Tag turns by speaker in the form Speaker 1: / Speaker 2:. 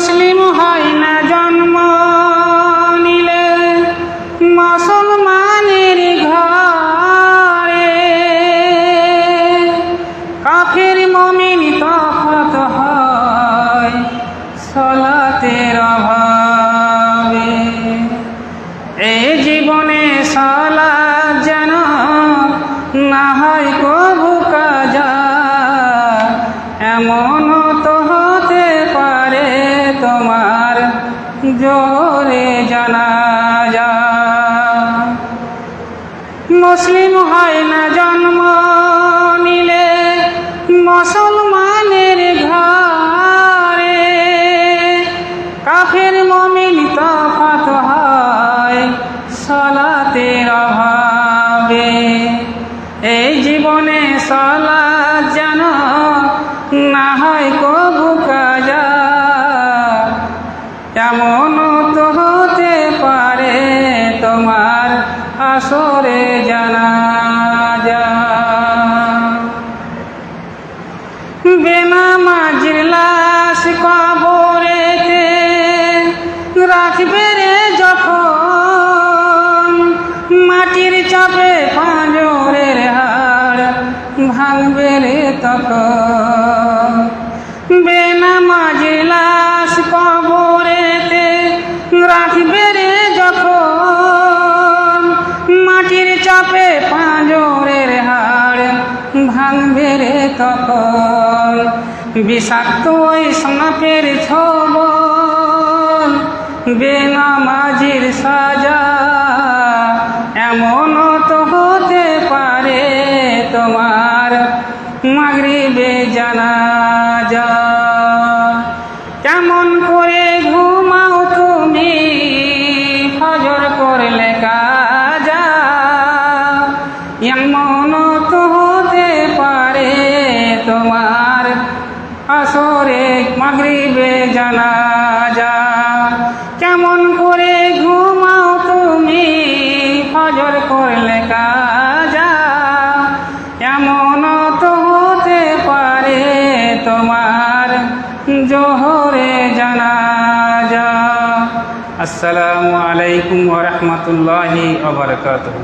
Speaker 1: মুসলিম হয় না জন্ম নিলে। মুসলমানের ঘরে কাফের মমিন তফত হয় সলাতের অভাবে। এই জীবনে সালা যেন না হয় কবু কাজা এমন জোরে জানা যা। মুসলিম হয় না জন্ম নিলে, মুসলমানের ঘরে। কাফের মমিন তফাত হয় সলাতের অভাবে। এমন হতে পারে তোমার আসরে জানা যা। বেনামাজির লাশ কবরেতে রাখবে রে যখন। মাটির চাপে পাঁজরের হাড় ভাঙবে রে তখন। ভাঙবে রে তখন। বিষাক্ত ওই সাপের ছবল, বেনামাজির সাজা এমন তো হতে পারে তোমার মাগরিবে জানা যা কেমন করে ঘুমাও তুমি, ফজর করলে কাজা তোমার আসরে মাগরিবে জানা যা কেমন করে ঘুমাও তুমি ফজর করলে কাজা। এমন তো হতে পারে তোমার জোহরে জানা যা আসসালামু আলাইকুম ওরহমতুল্লাহি ওবরকাতুহ